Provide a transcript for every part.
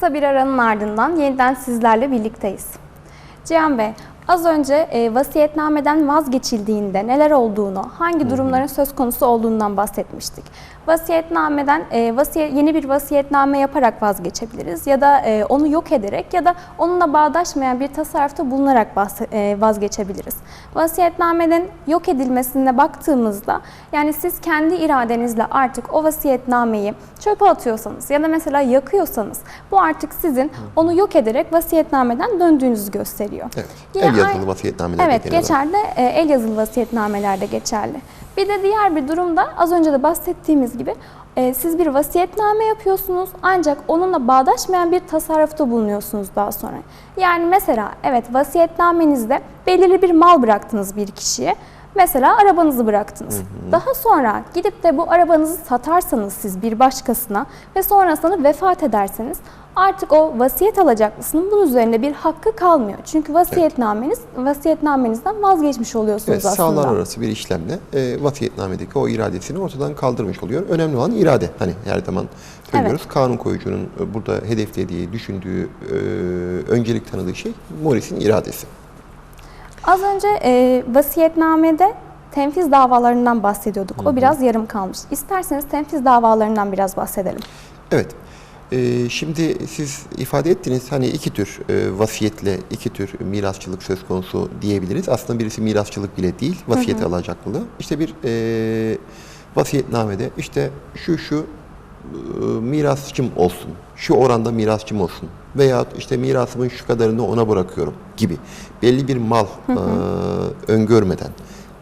Kısa bir aranın ardından yeniden sizlerle birlikteyiz. Cihan Bey, az önce e, vasiyetnameden vazgeçildiğinde neler olduğunu, hangi durumların söz konusu olduğundan bahsetmiştik. Vasiyetnameden e, vasiyet, yeni bir vasiyetname yaparak vazgeçebiliriz ya da e, onu yok ederek ya da onunla bağdaşmayan bir tasarrufta bulunarak e, vazgeçebiliriz. Vasiyetnamenin yok edilmesine baktığımızda yani siz kendi iradenizle artık o vasiyetnameyi çöpe atıyorsanız ya da mesela yakıyorsanız bu artık sizin onu yok ederek vasiyetnameden döndüğünüzü gösteriyor. Evet. Yine yazılı aynı- vasiyetnameler Evet geçerli. E, el yazılı vasiyetnamelerde geçerli. Bir de diğer bir durumda az önce de bahsettiğimiz gibi e, siz bir vasiyetname yapıyorsunuz ancak onunla bağdaşmayan bir tasarrufta bulunuyorsunuz daha sonra. Yani mesela evet vasiyetnamenizde belirli bir mal bıraktınız bir kişiye. Mesela arabanızı bıraktınız. Daha sonra gidip de bu arabanızı satarsanız siz bir başkasına ve sonrasında vefat ederseniz artık o vasiyet alacaklısının bunun üzerinde bir hakkı kalmıyor. Çünkü vasiyetnameniz vasiyetnamenizden vazgeçmiş oluyorsunuz Evet, aslında. sağlar arası bir işlemle e, vasiyetnamedeki o iradesini ortadan kaldırmış oluyor. Önemli olan irade. Hani her zaman söylüyoruz. Kanun koyucunun e, burada hedeflediği, düşündüğü, e, öncelik tanıdığı şey Morris'in iradesi. Az önce e, vasiyetnamede tenfiz davalarından bahsediyorduk. O biraz yarım kalmış. İsterseniz tenfiz davalarından biraz bahsedelim. Evet. Ee, şimdi siz ifade ettiniz hani iki tür e, vasiyetle iki tür mirasçılık söz konusu diyebiliriz. Aslında birisi mirasçılık bile değil, vasiyet alacaklılığı. İşte bir e, vasiyetnamede işte şu şu e, mirasçım olsun, şu oranda mirasçım olsun veya işte mirasımın şu kadarını ona bırakıyorum gibi belli bir mal e, öngörmeden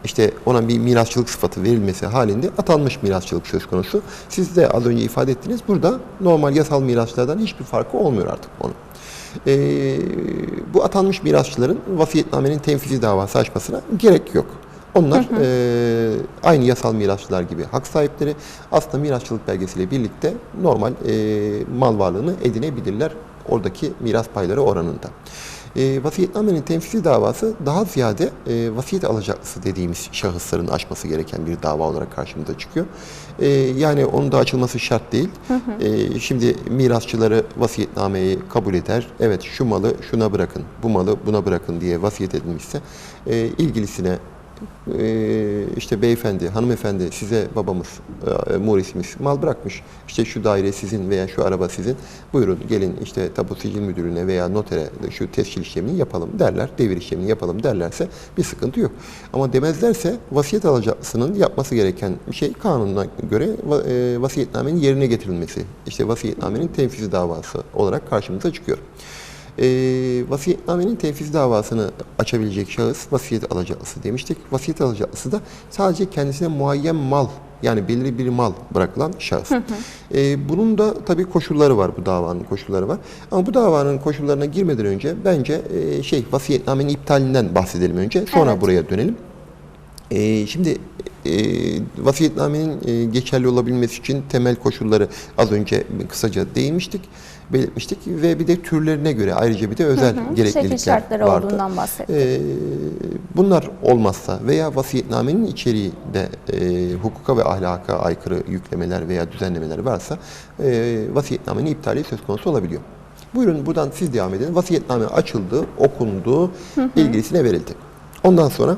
işte ona bir mirasçılık sıfatı verilmesi halinde atanmış mirasçılık söz konusu. Siz de az önce ifade ettiniz. Burada normal yasal mirasçılardan hiçbir farkı olmuyor artık onun. Ee, bu atanmış mirasçıların vasiyetnamenin tenfizi davası açmasına gerek yok. Onlar e, aynı yasal mirasçılar gibi hak sahipleri aslında mirasçılık belgesiyle birlikte normal e, mal varlığını edinebilirler oradaki miras payları oranında. E, vasiyetnamenin temsili davası daha ziyade e, vasiyet alacaklısı dediğimiz şahısların açması gereken bir dava olarak karşımıza çıkıyor. E, yani onun da açılması şart değil. E, şimdi mirasçıları vasiyetnameyi kabul eder. Evet şu malı şuna bırakın, bu malı buna bırakın diye vasiyet edilmişse e, ilgilisine e, işte beyefendi, hanımefendi size babamız, e, mal bırakmış. İşte şu daire sizin veya şu araba sizin. Buyurun gelin işte tapu sicil müdürlüğüne veya notere şu tescil işlemini yapalım derler. Devir işlemini yapalım derlerse bir sıkıntı yok. Ama demezlerse vasiyet alacaklısının yapması gereken şey kanununa göre e, vasiyetnamenin yerine getirilmesi. İşte vasiyetnamenin tenfizi davası olarak karşımıza çıkıyor. E, vasiyetnamenin tenfiz davasını açabilecek şahıs vasiyet alacaklısı demiştik. Vasiyet alacaklısı da sadece kendisine muayyen mal yani belirli bir mal bırakılan şahıs. E, bunun da tabii koşulları var bu davanın koşulları var. Ama bu davanın koşullarına girmeden önce bence e, şey vasiyetnamenin iptalinden bahsedelim önce sonra Evet. buraya dönelim. E, şimdi e, vasiyetnamenin e, geçerli olabilmesi için temel koşulları az önce kısaca değinmiştik, belirtmiştik ve bir de türlerine göre ayrıca bir de özel Şekil gereklilikler şartları vardı. olduğundan bahsettik. E, bunlar olmazsa veya vasiyetnamenin içeriği de e, hukuka ve ahlaka aykırı yüklemeler veya düzenlemeler varsa e, vasiyetnamenin iptali söz konusu olabiliyor. Buyurun buradan siz devam edin. Vasiyetname açıldı, okundu, ilgilisine verildi. Ondan sonra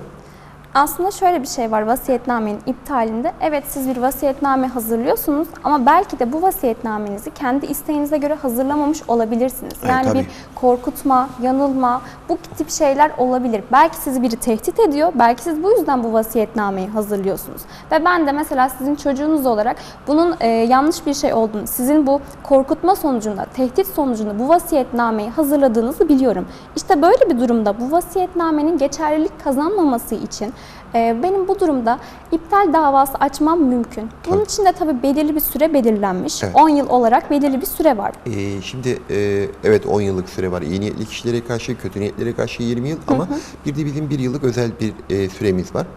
Aslında şöyle bir şey var vasiyetnamenin iptalinde. Evet siz bir vasiyetname hazırlıyorsunuz ama belki de bu vasiyetnamenizi kendi isteğinize göre hazırlamamış olabilirsiniz. Evet, Yani tabii. bir korkutma, yanılma bu tip şeyler olabilir. Belki sizi biri tehdit ediyor. Belki siz bu yüzden bu vasiyetnameyi hazırlıyorsunuz. Ve ben de mesela sizin çocuğunuz olarak bunun e, yanlış bir şey olduğunu, sizin bu korkutma sonucunda, tehdit sonucunda bu vasiyetnameyi hazırladığınızı biliyorum. İşte böyle bir durumda bu vasiyetnamenin geçerlilik kazanmaması için benim bu durumda iptal davası açmam mümkün. Bunun Tabii. için de tabii belirli bir süre belirlenmiş. Evet. 10 yıl olarak belirli bir süre var. Ee, şimdi e, evet 10 yıllık süre var. İyi niyetli kişilere karşı, kötü niyetlere karşı 20 yıl ama bir de bizim bir yıllık özel bir e, süremiz var.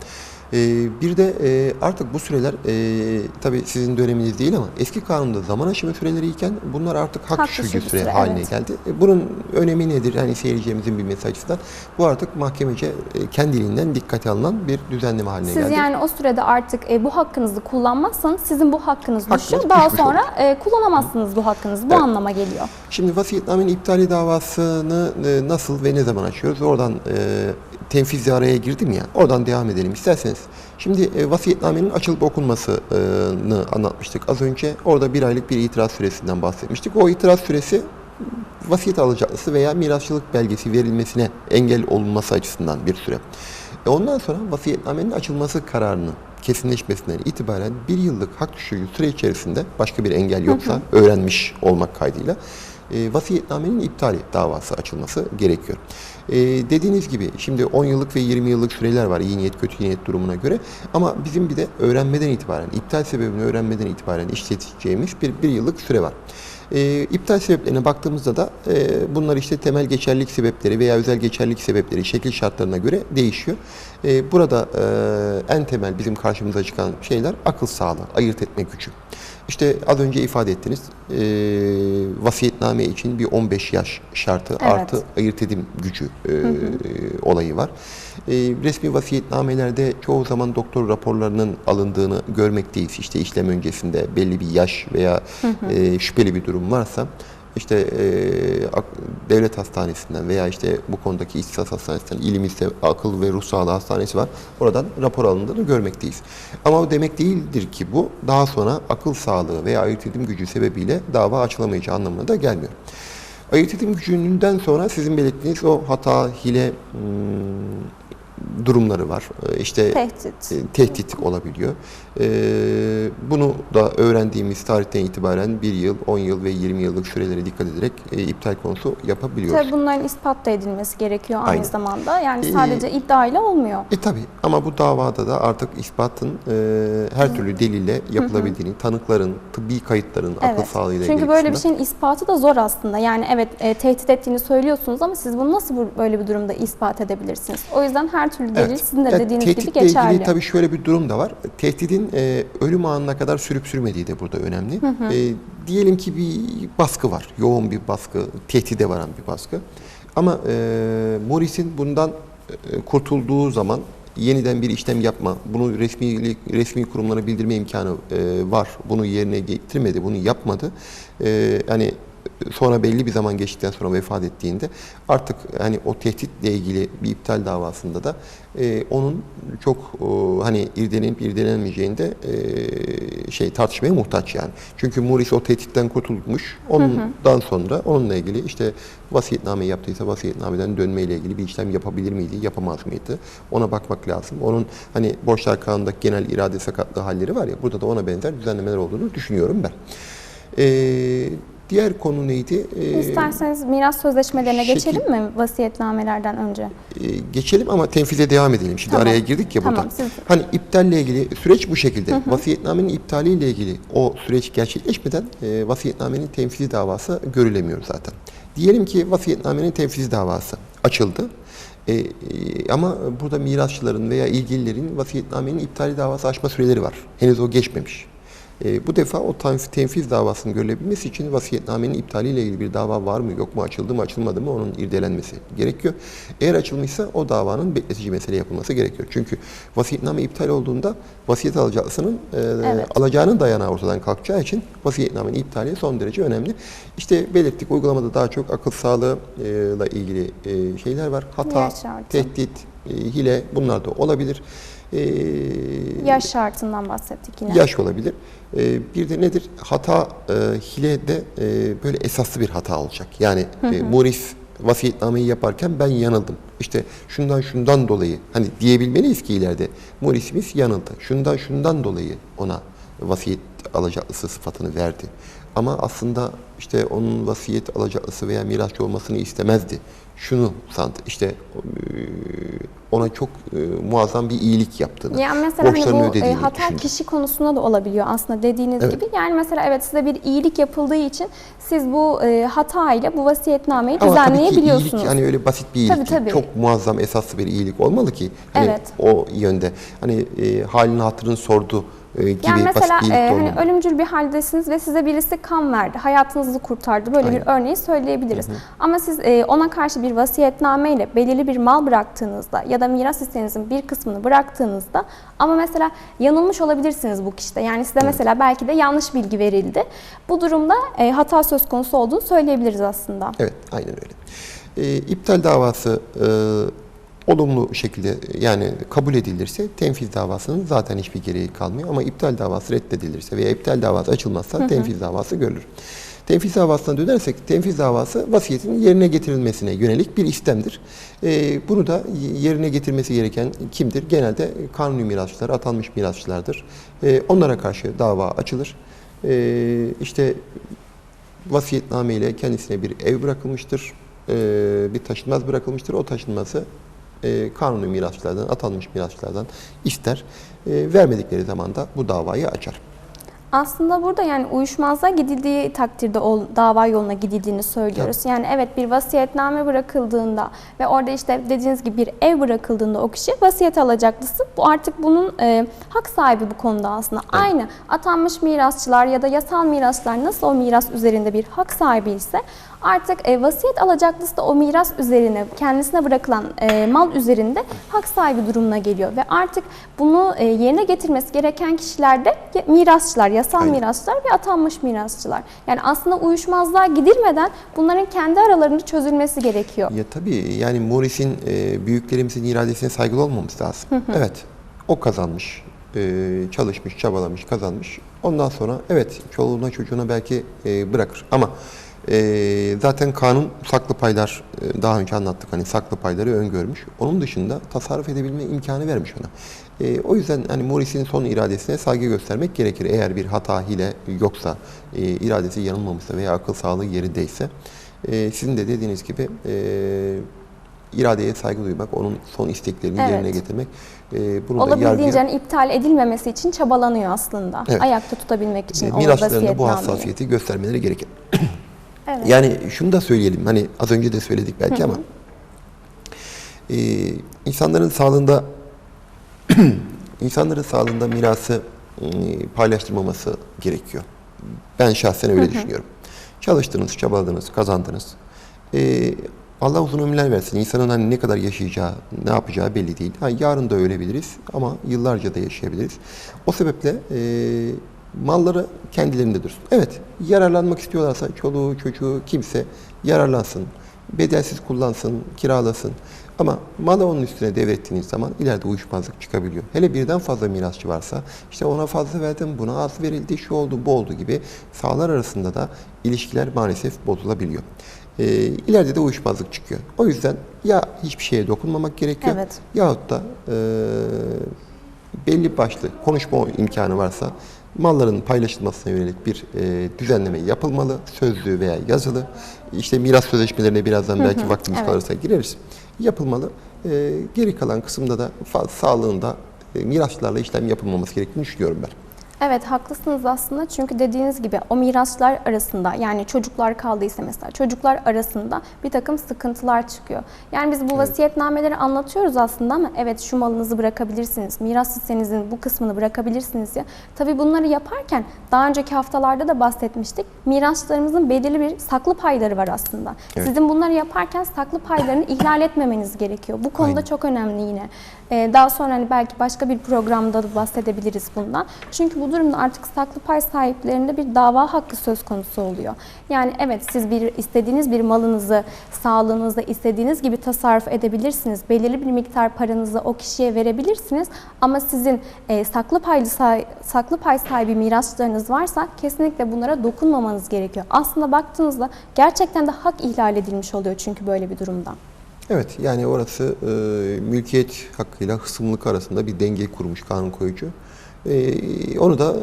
E, bir de e, artık bu süreler e, tabii sizin döneminiz değil ama eski kanunda zaman aşımı süreleri iken bunlar artık hak, Hak düşürücü süre süre, haline evet. geldi. E, bunun önemi nedir? Hani seyircimizin bilmesi açısından bu artık mahkemece kendiliğinden dikkate alınan bir düzenleme haline Siz geldi. yani o sürede artık bu hakkınızı kullanmazsanız sizin bu hakkınız Hakkınız düşüyor. Daha sonra e, kullanamazsınız bu hakkınızı. Bu Evet. anlama geliyor. Şimdi vasiyetnamenin iptali davasını nasıl ve ne zaman açıyoruz? Oradan tenfizle araya girdim ya. Oradan devam edelim isterseniz. Şimdi e, vasiyetnamenin açılıp okunmasını anlatmıştık az önce. Orada bir aylık bir itiraz süresinden bahsetmiştik. O itiraz süresi vasiyet alacaklısı veya mirasçılık belgesi verilmesine engel olunması açısından bir süre. E ondan sonra vasiyetnamenin açılması kararının kesinleşmesinden itibaren bir yıllık hak düşürücü süre içerisinde başka bir engel yoksa öğrenmiş olmak kaydıyla e, vasiyetnamenin iptali davası açılması gerekiyor. E, dediğiniz gibi şimdi 10 yıllık ve 20 yıllık süreler var iyi niyet kötü niyet durumuna göre ama bizim bir de öğrenmeden itibaren iptal sebebini öğrenmeden itibaren işleteceğimiz bir, bir yıllık süre var. E, iptal sebeplerine baktığımızda da e, bunlar işte temel geçerlilik sebepleri veya özel geçerlilik sebepleri şekil şartlarına göre değişiyor. E, burada e, en temel bizim karşımıza çıkan şeyler akıl sağlığı, ayırt etme gücü. İşte az önce ifade ettiniz e, vasiyetname için bir 15 yaş şartı Evet. artı ayırt edim gücü e, olayı var. E, resmi vasiyetnamelerde çoğu zaman doktor raporlarının alındığını görmekteyiz. İşte işlem öncesinde belli bir yaş veya e, şüpheli bir durum varsa işte e, devlet hastanesinden veya işte bu konudaki ihtisas hastanesinden ilimizde akıl ve ruh sağlığı hastanesi var. Oradan rapor alındığını görmekteyiz. Ama o demek değildir ki bu daha sonra akıl sağlığı veya ayırt edim gücü sebebiyle dava açılamayacağı anlamına da gelmiyor. Ayırt edim gücünden sonra sizin belirttiğiniz o hata, hile hmm, durumları var. Ee, İşte Tehdit. e, tehdit olabiliyor. Ee, bunu da öğrendiğimiz tarihten itibaren 1 yıl, 10 yıl ve 20 yıllık sürelere dikkat ederek e, iptal konusu yapabiliyoruz. Tabii bunların ispat da edilmesi gerekiyor aynı Aynen. zamanda. Yani Ee, sadece iddia ile olmuyor. E tabi ama bu davada da artık ispatın e, her türlü delille yapılabildiğini, tanıkların, tıbbi kayıtların akıl Evet. sağlığıyla Çünkü böyle bir şeyin ispatı da zor aslında. Yani evet e, tehdit ettiğini söylüyorsunuz ama siz bunu nasıl böyle bir durumda ispat edebilirsiniz? O yüzden her türlü delil Evet. sizin de Yani dediğiniz gibi tehditle geçerli. ilgili tabii şöyle bir durum da var. Tehdidin e, ölüm anına kadar sürüp sürmediği de burada önemli. E, diyelim ki bir baskı var. Yoğun bir baskı, tehdide varan bir baskı. Ama e, Morris'in bundan e, kurtulduğu zaman yeniden bir işlem yapma, bunu resmi resmi kurumlara bildirme imkanı e, var. Bunu yerine getirmedi, bunu yapmadı. E, yani sonra belli bir zaman geçtikten sonra vefat ettiğinde artık hani o tehditle ilgili bir iptal davasında da e, onun çok e, hani irdelenip irdelenmeyeceğini de e, şey tartışmaya muhtaç yani. Çünkü Morris o tehditten kurtulmuş. Ondan sonra onunla ilgili işte vasiyetname yaptıysa vasiyetnameden dönmeyle ilgili bir işlem yapabilir miydi, yapamaz mıydı? Ona bakmak lazım. Onun hani borçlar kanundaki genel irade sakatlığı halleri var ya burada da ona benzer düzenlemeler olduğunu düşünüyorum ben. Ee, diğer konu neydi? Ee, İsterseniz miras sözleşmelerine şekil- geçelim mi vasiyetnamelerden önce? e, geçelim ama tenfize devam edelim. Şimdi Tamam. araya girdik ya Tamam, burada. siz- Hani iptalle ilgili süreç bu şekilde. Vasiyetnamenin iptaliyle ilgili o süreç gerçekleşmeden e, vasiyetnamenin tenfizi davası görülemiyor zaten. Diyelim ki vasiyetnamenin tenfizi davası açıldı. E, e, ama burada mirasçıların veya ilgililerin vasiyetnamenin iptali davası açma süreleri var. Henüz o geçmemiş. E, bu defa o tenfiz davasının görülebilmesi için vasiyetnamenin iptaliyle ilgili bir dava var mı yok mu açıldı mı açılmadı mı onun irdelenmesi gerekiyor. Eğer açılmışsa o davanın bekletici mesele yapılması gerekiyor. Çünkü vasiyetname iptal olduğunda vasiyet alacaklısının e, Evet. alacağının dayanağı ortadan kalkacağı için vasiyetnamenin iptali son derece önemli. İşte belirttik uygulamada daha çok akıl sağlığıyla ilgili e, şeyler var. Hata, tehdit, e, hile bunlar da olabilir. E, Yaş şartından bahsettik yine. Yaş olabilir. Ee, bir de nedir? Hata e, hile de e, böyle esaslı bir hata olacak. Yani e, Morris vasiyetnameyi yaparken ben yanıldım. İşte şundan şundan dolayı hani diyebilmeliyiz ki ileride Morris'imiz yanıldı. Şundan şundan dolayı ona vasiyet alacaklısı sıfatını verdi. Ama aslında işte onun vasiyet alacaklısı veya mirasçı olmasını istemezdi. Şunu sandı. İşte e, ona çok e, muazzam bir iyilik yaptığını, Yani mesela hani bu e, hata düşündü. kişi konusunda da olabiliyor aslında dediğiniz Evet. gibi. Yani mesela evet size bir iyilik yapıldığı için siz bu e, hata ile bu vasiyetnameyi Ama düzenleyebiliyorsunuz. iyilik hani öyle basit bir iyilik Tabii, tabii. Çok muazzam esaslı bir iyilik olmalı ki hani Evet. o yönde. Hani e, halini hatırını sordu gibi Yani mesela bir e, hani ölümcül bir haldesiniz ve size birisi kan verdi, hayatınızı kurtardı. Böyle bir Aynen. örneği söyleyebiliriz. Ama siz e, ona karşı bir vasiyetname ile belirli bir mal bıraktığınızda ya da miras isteğinizin bir kısmını bıraktığınızda ama mesela yanılmış olabilirsiniz bu kişide. Yani size mesela belki de yanlış bilgi verildi. Bu durumda e, hata söz konusu olduğunu söyleyebiliriz aslında. Evet, aynen öyle. E, iptal davası e, olumlu şekilde yani kabul edilirse tenfiz davasının zaten hiçbir gereği kalmıyor. Ama iptal davası reddedilirse veya iptal davası açılmazsa tenfiz davası görülür. Tenfiz davasına dönersek, tenfiz davası vasiyetin yerine getirilmesine yönelik bir istemdir. E, bunu da yerine getirmesi gereken kimdir? Genelde kanuni mirasçılar, atanmış mirasçılardır. E, onlara karşı dava açılır. E, işte vasiyetname ile kendisine bir ev bırakılmıştır, e, bir taşınmaz bırakılmıştır. O taşınması e, kanuni mirasçılardan, atanmış mirasçılardan ister. E, vermedikleri zaman da bu davayı açar. Aslında burada yani uyuşmazlığa gidildiği takdirde o dava yoluna gidildiğini söylüyoruz. Yani evet bir vasiyetname bırakıldığında ve orada işte dediğiniz gibi bir ev bırakıldığında o kişi vasiyet alacaklısı. Bu artık bunun e, hak sahibi bu konuda aslında. Aynı atanmış mirasçılar ya da yasal mirasçılar nasıl o miras üzerinde bir hak sahibi ise artık e, vasiyet alacaklısı da o miras üzerine kendisine bırakılan e, mal üzerinde hak sahibi durumuna geliyor ve artık bunu e, yerine getirmesi gereken kişiler de mirasçılar, yasal Aynen. mirasçılar ve atanmış mirasçılar. Yani aslında uyuşmazlığa gidilmeden bunların kendi aralarında çözülmesi gerekiyor. Ya tabii yani Morris'in e, büyüklerimizin iradesine saygılı olmamız lazım. Evet, o kazanmış, e, çalışmış, çabalamış, kazanmış. Ondan sonra evet çoluğuna çocuğuna belki e, bırakır ama e, zaten kanun saklı paylar e, daha önce anlattık hani saklı payları öngörmüş. Onun dışında tasarruf edebilme imkanı vermiş ona. E, o yüzden hani Morris'in son iradesine saygı göstermek gerekir. Eğer bir hata hile yoksa, e, iradesi yanılmamışsa veya akıl sağlığı yerindeyse e, sizin de dediğiniz gibi e, iradeye saygı duymak, onun son isteklerini Evet. yerine getirmek. E, bunu Olabildiğince yargıya, iptal edilmemesi için çabalanıyor aslında. Evet. Ayakta tutabilmek için o mirasçılarına bu hassasiyeti göstermeleri gerekir. Evet. Yani şunu da söyleyelim, hani az önce de söyledik belki ama e, insanların sağlığında insanların sağlığında mirası e, paylaştırmaması gerekiyor. Ben şahsen öyle düşünüyorum. Çalıştınız, çabaladınız, kazandınız. E, Allah uzun ömürler versin. İnsanın hani ne kadar yaşayacağı, ne yapacağı belli değil. Ha, yarın da ölebiliriz ama yıllarca da yaşayabiliriz. O sebeple e, malları kendilerinde dursun. Evet, yararlanmak istiyorlarsa çoluğu, çocuğu, kimse yararlansın. Bedelsiz kullansın, kiralasın. Ama malı onun üstüne devrettiğiniz zaman ileride uyuşmazlık çıkabiliyor. Hele birden fazla mirasçı varsa işte ona fazla verdim, buna az verildi, şu oldu, bu oldu gibi sağlar arasında da ilişkiler maalesef bozulabiliyor. Ee, ileride de uyuşmazlık çıkıyor. O yüzden ya hiçbir şeye dokunmamak gerekiyor Evet. yahut da e, belli başlı konuşma imkanı varsa malların paylaşılmasına yönelik bir e, düzenleme yapılmalı. Sözlü veya yazılı. İşte miras sözleşmelerine birazdan belki vaktimiz evet. kalırsa gireriz. Yapılmalı. E, geri kalan kısımda da sağlığında e, mirasçılarla işlem yapılmaması gerektiğini düşünüyorum ben. Evet haklısınız aslında çünkü dediğiniz gibi o mirasçılar arasında yani çocuklar kaldıysa mesela çocuklar arasında bir takım sıkıntılar çıkıyor. Yani biz bu vasiyetnameleri anlatıyoruz aslında ama evet şu malınızı bırakabilirsiniz, miras hissenizin bu kısmını bırakabilirsiniz ya. Tabii bunları yaparken daha önceki haftalarda da bahsetmiştik. Mirasçılarımızın belirli bir saklı payları var aslında. Evet. Sizin bunları yaparken saklı paylarını ihlal etmemeniz gerekiyor. Bu konuda Aynen. çok önemli yine. Ee, daha sonra hani belki başka bir programda da bahsedebiliriz bundan. Çünkü bu durumda artık saklı pay sahiplerinde bir dava hakkı söz konusu oluyor. Yani evet siz bir istediğiniz bir malınızı sağlığınızda istediğiniz gibi tasarruf edebilirsiniz. Belirli bir miktar paranızı o kişiye verebilirsiniz. Ama sizin e, saklı paylı saklı pay sahibi mirasçılarınız varsa kesinlikle bunlara dokunmamanız gerekiyor. Aslında baktığınızda gerçekten de hak ihlal edilmiş oluyor çünkü böyle bir durumda. Evet yani orası e, mülkiyet hakkıyla hısımlık arasında bir denge kurmuş kanun koyucu. E, onu da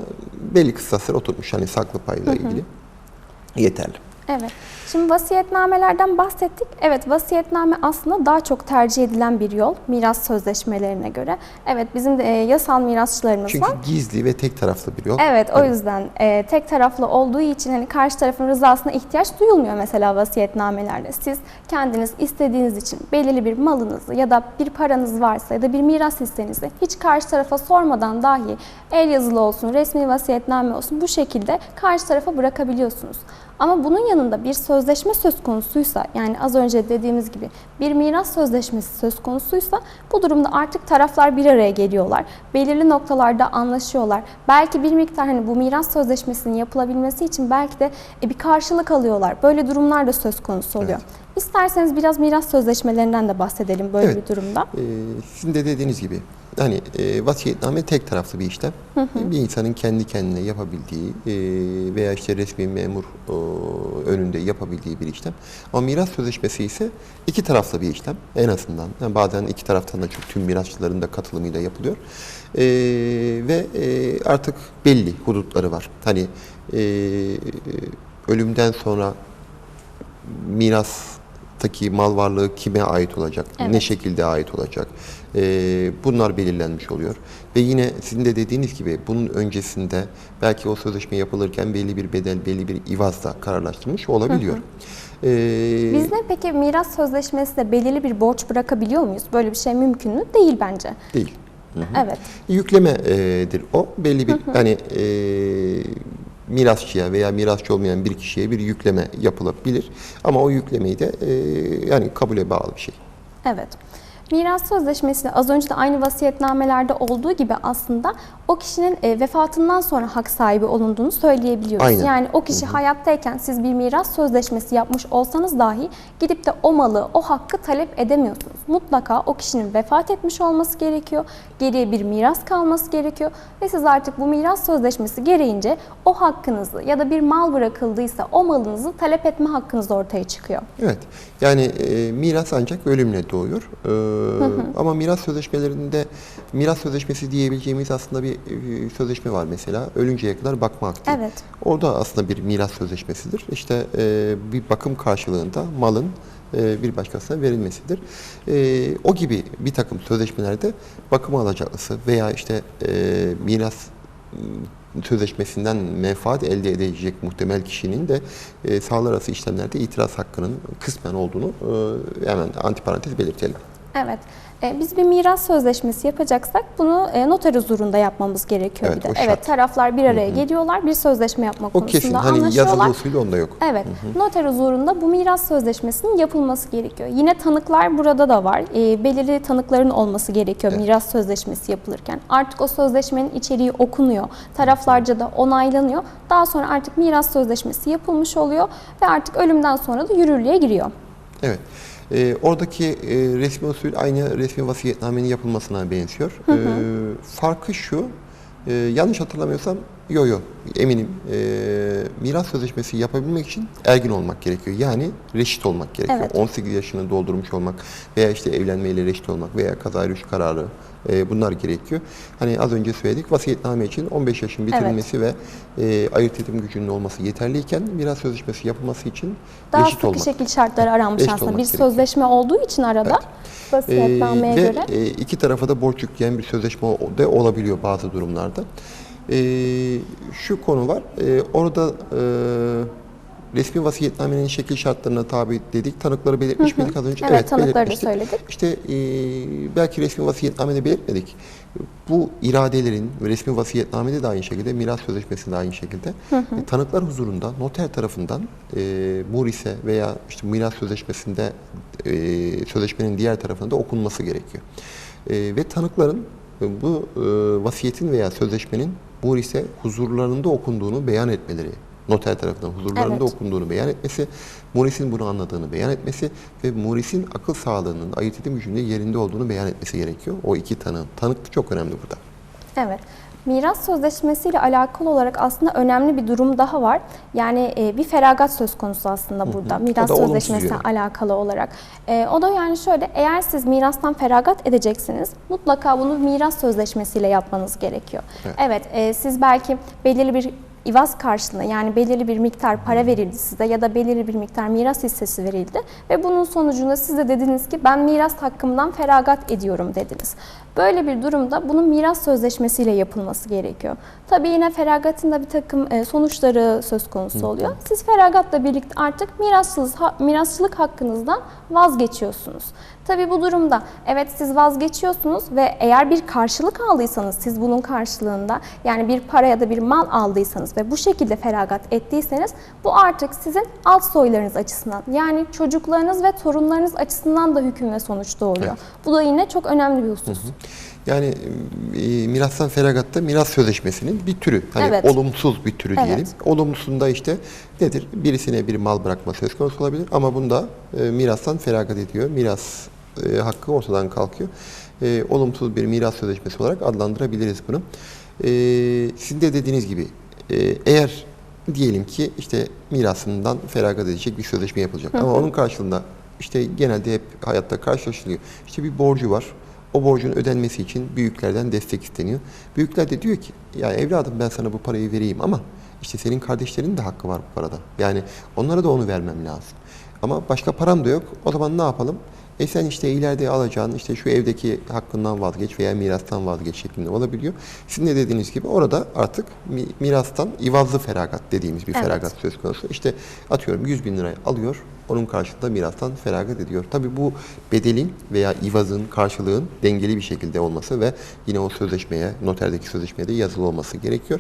belli kıstaslar oturmuş hani saklı payla ilgili. Yeterli. Evet. Şimdi vasiyetnamelerden bahsettik. Evet, vasiyetname aslında daha çok tercih edilen bir yol miras sözleşmelerine göre. Evet, bizim de e, yasal mirasçılarımız Çünkü var. gizli ve tek taraflı bir yol. Evet, o Hani yüzden e, tek taraflı olduğu için hani karşı tarafın rızasına ihtiyaç duyulmuyor mesela vasiyetnamelerde. Siz kendiniz istediğiniz için belirli bir malınızı ya da bir paranız varsa ya da bir miras hissenizi hiç karşı tarafa sormadan dahi el yazılı olsun, resmi vasiyetname olsun bu şekilde karşı tarafa bırakabiliyorsunuz. Ama bunun yanında bir sözleşme söz konusuysa yani az önce dediğimiz gibi bir miras sözleşmesi söz konusuysa bu durumda artık taraflar bir araya geliyorlar. Belirli noktalarda anlaşıyorlar. Belki bir miktar hani bu miras sözleşmesinin yapılabilmesi için belki de e, bir karşılık alıyorlar. Böyle durumlar da söz konusu oluyor. Evet. İsterseniz biraz miras sözleşmelerinden de bahsedelim böyle Evet. bir durumda. Ee, sizin de dediğiniz gibi hani e, vasiyetname tek taraflı bir işlem. Bir insanın kendi kendine yapabildiği e, veya işte resmi memur o, önünde yapabildiği bir işlem. Ama miras sözleşmesi ise iki taraflı bir işlem en azından. Yani bazen iki taraftan da çok tüm mirasçıların da katılımıyla yapılıyor. E, ve e, artık belli hudutları var. Hani e, ölümden sonra mirastaki mal varlığı kime ait olacak, ne Evet. şekilde ait olacak, Ee, bunlar belirlenmiş oluyor. Ve yine sizin de dediğiniz gibi bunun öncesinde belki o sözleşme yapılırken belli bir bedel, belli bir ivaz da kararlaştırmış olabiliyor. Ee, Biz de peki miras sözleşmesinde belirli bir borç bırakabiliyor muyuz? Böyle bir şey mümkün mü? Değil bence. değil. Evet. Yüklemedir o. Belli bir yani e, mirasçıya veya mirasçı olmayan bir kişiye bir yükleme yapılabilir. Ama o yüklemeyi de e, yani kabule bağlı bir şey. Evet. Miras sözleşmesi de az önce de aynı vasiyetnamelerde olduğu gibi aslında o kişinin e, vefatından sonra hak sahibi olunduğunu söyleyebiliyoruz. Aynen. Yani o kişi hayattayken siz bir miras sözleşmesi yapmış olsanız dahi gidip de o malı, o hakkı talep edemiyorsunuz. Mutlaka o kişinin vefat etmiş olması gerekiyor. Geriye bir miras kalması gerekiyor ve siz artık bu miras sözleşmesi gereğince o hakkınızı ya da bir mal bırakıldıysa o malınızı talep etme hakkınız ortaya çıkıyor. Evet. Yani e, miras ancak ölümle doğuyor. E, ama miras sözleşmelerinde miras sözleşmesi diyebileceğimiz aslında bir e, sözleşme var mesela. Ölünceye kadar bakma hakkı. Evet. Orada aslında bir miras sözleşmesidir. İşte e, bir bakım karşılığında malın e, bir başkasına verilmesidir. O gibi bir takım sözleşmelerde bakım alacaklısı veya işte miras m, sözleşmesinden menfaat elde edecek muhtemel kişinin de e, sağlar arası işlemlerde itiraz hakkının kısmen olduğunu e, hemen antiparantez belirtelim. Evet. E, Biz bir miras sözleşmesi yapacaksak bunu e, noter huzurunda yapmamız gerekiyor Evet, bir de. Evet, taraflar bir araya geliyorlar, bir sözleşme yapma O konusunda kesin. Hani anlaşıyorlar. yazılı usulü onda yok. Evet, noter huzurunda bu miras sözleşmesinin yapılması gerekiyor. Yine tanıklar burada da var. E, belirli tanıkların olması gerekiyor Evet. miras sözleşmesi yapılırken. Artık o sözleşmenin içeriği okunuyor, taraflarca da onaylanıyor. Daha sonra artık miras sözleşmesi yapılmış oluyor ve artık ölümden sonra da yürürlüğe giriyor. Evet. Ee, oradaki e, resmi usul aynı resmi vasiyetnamenin yapılmasına benziyor. Ee, farkı şu, e, yanlış hatırlamıyorsam, yo yo eminim e, miras sözleşmesi yapabilmek için ergin olmak gerekiyor. Yani reşit olmak gerekiyor. Evet. 18 yaşını doldurmuş olmak veya işte evlenmeyle reşit olmak veya kaza rüş kararı e, bunlar gerekiyor. Hani az önce söyledik vasiyetname için 15 yaşın bitirilmesi ve e, ayırt etme gücünün olması yeterliyken miras sözleşmesi yapılması için Daha reşit sıkı olmak. şekil şartları aranmış aslında. Bir gerekiyor. sözleşme olduğu için arada Ee, vasiyetnameye ve göre. e, iki tarafa da borç yükleyen bir sözleşme de olabiliyor bazı durumlarda. Ee, şu konu var, e, orada e, resmi vasiyetnamenin şekil şartlarına tabi dedik. Tanıkları belirtmiş miydik az önce? Evet, tanıkları da söyledik. İşte e, belki resmi vasiyetnamede belirtmedik. Bu iradelerin ve resmi vasiyetnamede de aynı şekilde, miras sözleşmesinde de aynı şekilde e, tanıklar huzurunda noter tarafından e, murise veya işte miras sözleşmesinde e, sözleşmenin diğer tarafında da okunması gerekiyor. E, ve tanıkların e, bu e, vasiyetin veya sözleşmenin murise huzurlarında okunduğunu beyan etmeleri noter tarafından huzurlarında Evet. okunduğunu beyan etmesi, Murisin bunu anladığını beyan etmesi ve Murisin akıl sağlığının, ayırt edim gücünde yerinde olduğunu beyan etmesi gerekiyor. O iki tanığın. Tanıklık çok önemli burada. Evet. Miras sözleşmesiyle alakalı olarak aslında önemli bir durum daha var. Yani e, bir feragat söz konusu aslında burada. Miras da olumsuz sözleşmesiyle yönü. alakalı olarak. E, o da yani şöyle, eğer siz mirastan feragat edeceksiniz, mutlaka bunu miras sözleşmesiyle yapmanız gerekiyor. Evet. Evet, e, siz belki belirli bir ivaz karşılığında yani belirli bir miktar para verildi size ya da belirli bir miktar miras hissesi verildi ve bunun sonucunda siz de dediniz ki ben miras hakkımdan feragat ediyorum dediniz. Böyle bir durumda bunun miras sözleşmesiyle yapılması gerekiyor. Tabii yine feragatın da bir takım e, sonuçları söz konusu oluyor. Siz feragatla birlikte artık mirasçılık, mirasçılık hakkınızdan vazgeçiyorsunuz. Tabii bu durumda evet siz vazgeçiyorsunuz ve eğer bir karşılık aldıysanız siz bunun karşılığında yani bir para ya da bir mal aldıysanız ve bu şekilde feragat ettiyseniz bu artık sizin alt soylarınız açısından yani çocuklarınız ve torunlarınız açısından da hüküm ve sonuç doğuruyor. Evet. Bu da yine çok önemli bir husus. Yani e, mirastan feragatta miras sözleşmesinin bir türü. Hani Evet. olumsuz bir türü Evet. diyelim. Olumsuzunda işte nedir? Birisine bir mal bırakma söz konusu olabilir ama bunda e, mirastan feragat ediyor. Miras e, hakkı ortadan kalkıyor. E, olumsuz bir miras sözleşmesi olarak adlandırabiliriz bunu. E, sizin de dediğiniz gibi e, eğer diyelim ki işte mirasından feragat edecek bir sözleşme yapılacak ama onun karşılığında işte genelde hep hayatta karşılaşılıyor. İşte bir borcu var. O borcun ödenmesi için büyüklerden destek isteniyor. Büyükler de diyor ki ya evladım ben sana bu parayı vereyim ama işte senin kardeşlerin de hakkı var bu parada. Yani onlara da onu vermem lazım. Ama başka param da yok. O zaman ne yapalım? E sen işte ileride alacağın işte şu evdeki hakkından vazgeç veya mirastan vazgeç şeklinde olabiliyor. Sizin de dediğiniz gibi orada artık mi- mirastan ivazlı feragat dediğimiz bir Evet. feragat söz konusu. İşte atıyorum 100 bin lirayı alıyor, onun karşılığında mirastan feragat ediyor. Tabii bu bedelin veya ivazın, karşılığın dengeli bir şekilde olması ve yine o sözleşmeye, noterdeki sözleşmeye de yazılı olması gerekiyor.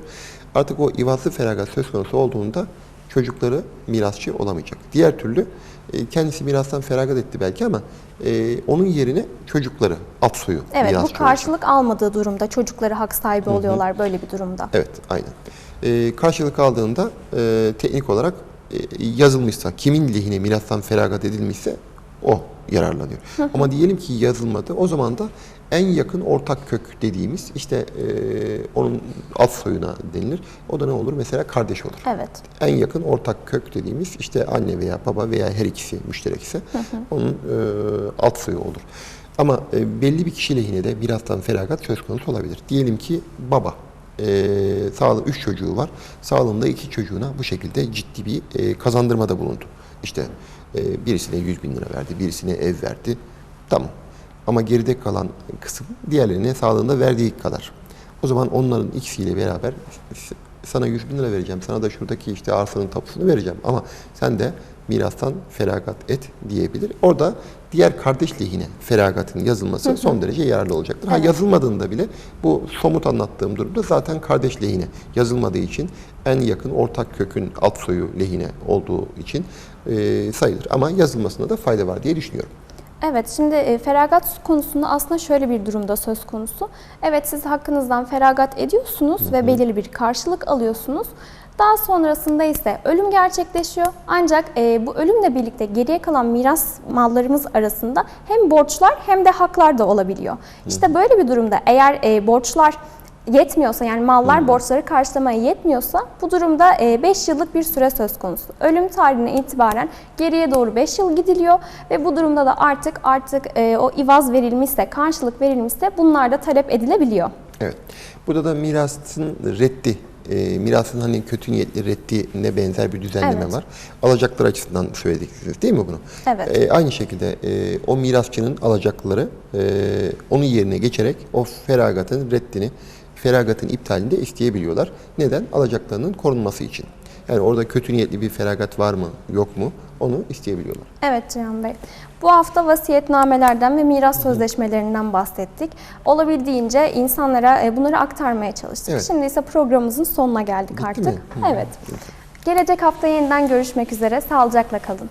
Artık o ivazlı feragat söz konusu olduğunda çocukları mirasçı olamayacak. Diğer türlü e, kendisi mirastan feragat etti belki ama e, onun yerine çocukları, alt soyu Evet bu karşılık almadığı durumda çocukları hak sahibi oluyorlar böyle bir durumda. Evet, aynen. Ee, karşılık aldığında e, teknik olarak e, yazılmışsa, kimin lehine mirastan feragat edilmişse o yararlanıyor. Ama diyelim ki yazılmadı, o zaman da en yakın ortak kök dediğimiz işte e, onun alt soyuna denilir. O da ne olur? Mesela kardeş olur. Evet. En yakın ortak kök dediğimiz işte anne veya baba veya her ikisi müşterekse onun e, alt soyu olur. Ama e, belli bir kişi lehine de mirastan feragat söz konusu olabilir. Diyelim ki baba e, sağlı üç çocuğu var. Sağlığında iki çocuğuna bu şekilde ciddi bir e, kazandırmada bulundu. İşte e, birisine 100 bin lira verdi, birisine ev verdi. Tamam. Ama geride kalan kısım diğerlerine sağlığında verdiği kadar. O zaman onların ikisiyle beraber sana 100 bin lira vereceğim, sana da şuradaki işte arsanın tapusunu vereceğim ama sen de mirastan feragat et diyebilir. Orada diğer kardeş lehine feragatın yazılması son derece yararlı olacaktır. Ha yazılmadığında bile bu somut anlattığım durumda zaten kardeş lehine yazılmadığı için en yakın ortak kökün alt soyu lehine olduğu için e, sayılır. Ama yazılmasında da fayda var diye düşünüyorum. Evet, şimdi e, feragat konusunda aslında şöyle bir durumda söz konusu. Evet, siz hakkınızdan feragat ediyorsunuz ve belirli bir karşılık alıyorsunuz. Daha sonrasında ise ölüm gerçekleşiyor. Ancak e, bu ölümle birlikte geriye kalan miras mallarımız arasında hem borçlar hem de haklar da olabiliyor. İşte böyle bir durumda eğer e, borçlar yetmiyorsa yani mallar borçları karşılamaya yetmiyorsa bu durumda 5 yıllık bir süre söz konusu. Ölüm tarihine itibaren geriye doğru 5 yıl gidiliyor ve bu durumda da artık artık e, o ivaz verilmişse, karşılık verilmişse bunlar da talep edilebiliyor. Evet. Burada da mirasın reddi, e, mirasın hani kötü niyetli reddine benzer bir düzenleme Evet. var. Alacaklar açısından söyledik siz değil mi bunu? Evet. E, aynı şekilde e, o mirasçının alacakları e, onun yerine geçerek o feragatın reddini, feragatın iptalini de isteyebiliyorlar. Neden? Alacaklarının korunması için. Yani orada kötü niyetli bir feragat var mı, yok mu onu isteyebiliyorlar. Evet Cihan Bey. Bu hafta vasiyetnamelerden ve miras sözleşmelerinden bahsettik. Olabildiğince insanlara e, bunları aktarmaya çalıştık. Evet. Şimdi ise programımızın sonuna geldik Bitti artık. mi? Hı. Evet. Gelecek hafta yeniden görüşmek üzere. Sağlıcakla kalın.